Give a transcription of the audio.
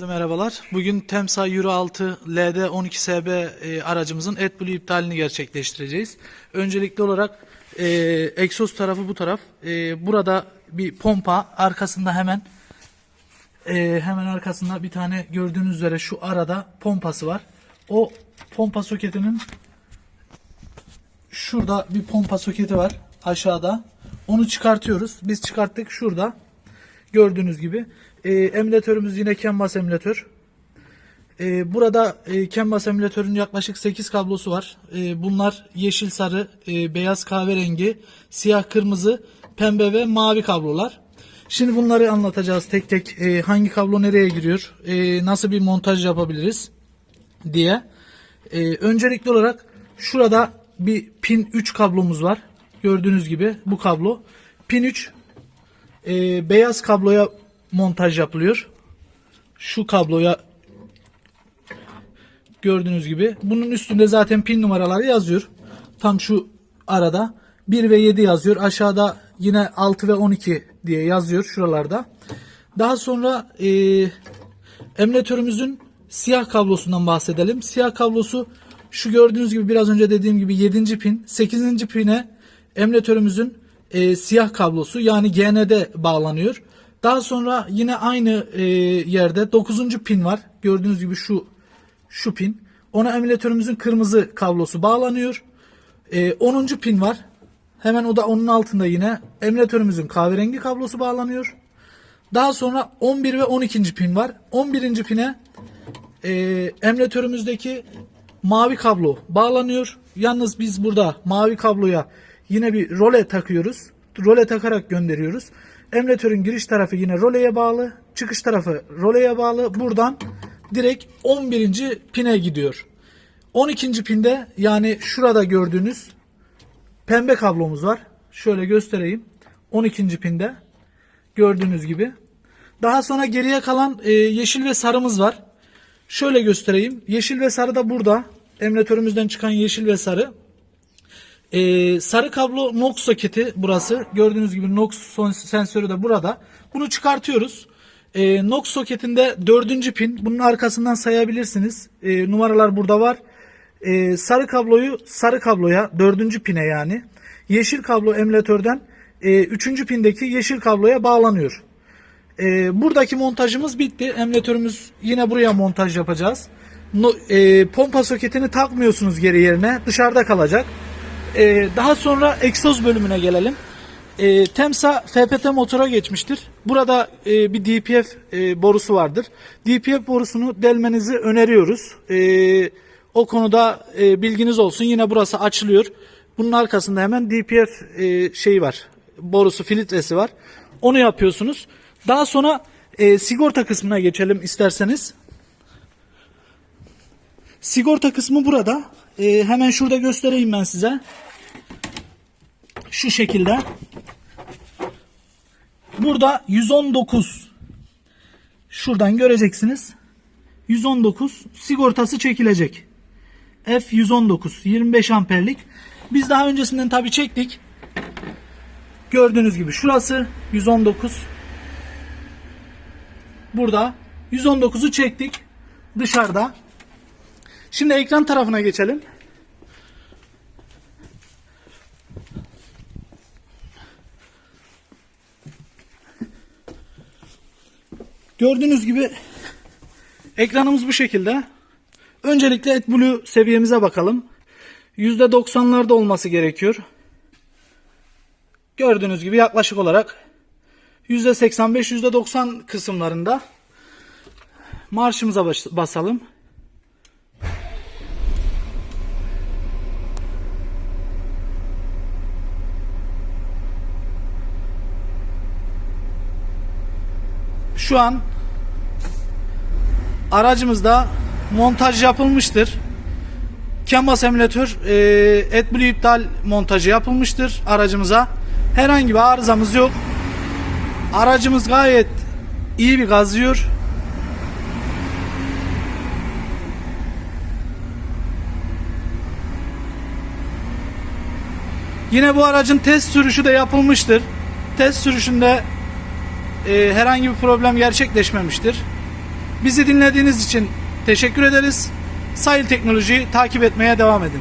Herkese Merhabalar. Bugün Temsa Euro 6 LD 12SB e, aracımızın AdBlue iptalini gerçekleştireceğiz. Öncelikli olarak e, egzoz tarafı bu taraf. E, burada bir pompa, arkasında hemen e, hemen arkasında bir tane gördüğünüz üzere şu arada pompası var. O pompa soketinin şurada bir pompa soketi var aşağıda. Onu çıkartıyoruz. Biz çıkarttık şurada. Gördüğünüz gibi. E, emülatörümüz yine CAN emülatör. E, burada e, CAN emülatörün yaklaşık 8 kablosu var. E, bunlar yeşil, sarı, e, beyaz, kahverengi, siyah, kırmızı, pembe ve mavi kablolar. Şimdi bunları anlatacağız tek tek. E, hangi kablo nereye giriyor? E, nasıl bir montaj yapabiliriz? diye. E, öncelikli olarak şurada bir pin 3 kablomuz var. Gördüğünüz gibi bu kablo. Pin 3 e, beyaz kabloya montaj yapılıyor. Şu kabloya gördüğünüz gibi. Bunun üstünde zaten pin numaraları yazıyor. Tam şu arada 1 ve 7 yazıyor. Aşağıda yine 6 ve 12 diye yazıyor şuralarda. Daha sonra e, emülatörümüzün siyah kablosundan bahsedelim. Siyah kablosu şu gördüğünüz gibi biraz önce dediğim gibi 7. pin. 8. pine emülatörümüzün e, siyah kablosu yani GND bağlanıyor. Daha sonra yine aynı e, yerde 9. pin var. Gördüğünüz gibi şu şu pin. Ona emülatörümüzün kırmızı kablosu bağlanıyor. E, 10. pin var. Hemen o da onun altında yine emülatörümüzün kahverengi kablosu bağlanıyor. Daha sonra 11 ve 12. pin var. 11. pine e, emülatörümüzdeki mavi kablo bağlanıyor. Yalnız biz burada mavi kabloya yine bir role takıyoruz. Role takarak gönderiyoruz. Emülatörün giriş tarafı yine roleye bağlı. Çıkış tarafı roleye bağlı. Buradan direkt 11. pine gidiyor. 12. pinde yani şurada gördüğünüz pembe kablomuz var. Şöyle göstereyim. 12. pinde gördüğünüz gibi. Daha sonra geriye kalan e, yeşil ve sarımız var. Şöyle göstereyim. Yeşil ve sarı da burada. Emülatörümüzden çıkan yeşil ve sarı. Ee, sarı kablo NOx soketi burası. Gördüğünüz gibi NOx sensörü de burada. Bunu çıkartıyoruz. Ee, NOx soketinde dördüncü pin. Bunun arkasından sayabilirsiniz. Ee, numaralar burada var. Ee, sarı kabloyu sarı kabloya dördüncü pine yani. Yeşil kablo emülatörden e, üçüncü pindeki yeşil kabloya bağlanıyor. Ee, buradaki montajımız bitti. Emülatörümüz yine buraya montaj yapacağız. No, e, pompa soketini takmıyorsunuz geri yerine. Dışarıda kalacak. Ee, daha sonra egzoz bölümüne gelelim. Ee, Temsa FPT motora geçmiştir. Burada e, bir DPF e, borusu vardır. DPF borusunu delmenizi öneriyoruz. Ee, o konuda e, bilginiz olsun. Yine burası açılıyor. Bunun arkasında hemen DPF e, şeyi var. Borusu filtresi var. Onu yapıyorsunuz. Daha sonra e, sigorta kısmına geçelim isterseniz. Sigorta kısmı burada. Ee, hemen şurada göstereyim ben size. Şu şekilde. Burada 119 şuradan göreceksiniz. 119 sigortası çekilecek. F119 25 amperlik. Biz daha öncesinden tabi çektik. Gördüğünüz gibi şurası 119. Burada 119'u çektik. Dışarıda. Şimdi ekran tarafına geçelim. Gördüğünüz gibi ekranımız bu şekilde. Öncelikle AdBlue seviyemize bakalım. %90'larda olması gerekiyor. Gördüğünüz gibi yaklaşık olarak %85 %90 kısımlarında marşımıza bas- basalım. Şu an aracımızda montaj yapılmıştır. Canvas emülatör e, AdBlue iptal montajı yapılmıştır aracımıza. Herhangi bir arızamız yok. Aracımız gayet iyi bir gazlıyor. Yine bu aracın test sürüşü de yapılmıştır. Test sürüşünde e, herhangi bir problem gerçekleşmemiştir. Bizi dinlediğiniz için teşekkür ederiz. Sahil Teknoloji'yi takip etmeye devam edin.